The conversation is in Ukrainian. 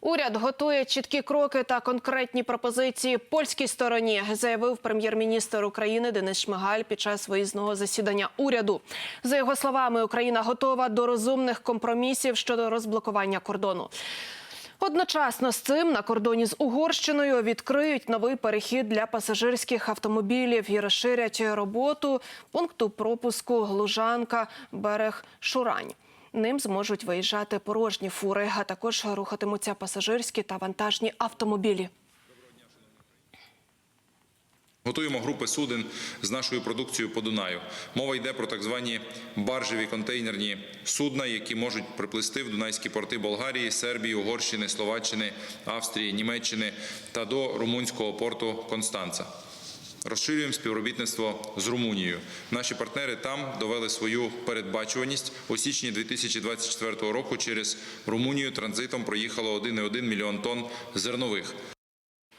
Уряд готує чіткі кроки та конкретні пропозиції польській стороні, заявив прем'єр-міністр України Денис Шмигаль під час виїзного засідання уряду. За його словами, Україна готова до розумних компромісів щодо розблокування кордону. Одночасно з цим на кордоні з Угорщиною відкриють новий перехід для пасажирських автомобілів і розширять роботу пункту пропуску Глужанка, берег Шурань. Ним зможуть виїжджати порожні фури, а також рухатимуться пасажирські та вантажні автомобілі. Готуємо групи суден з нашою продукцією по Дунаю. Мова йде про так звані баржеві контейнерні судна, які можуть приплисти в дунайські порти Болгарії, Сербії, Угорщини, Словаччини, Австрії, Німеччини та до румунського порту Констанца. Розширюємо співробітництво з Румунією. Наші партнери там довели свою передбачуваність. У січні 2024 року через Румунію транзитом проїхало 1,1 мільйон тонн зернових.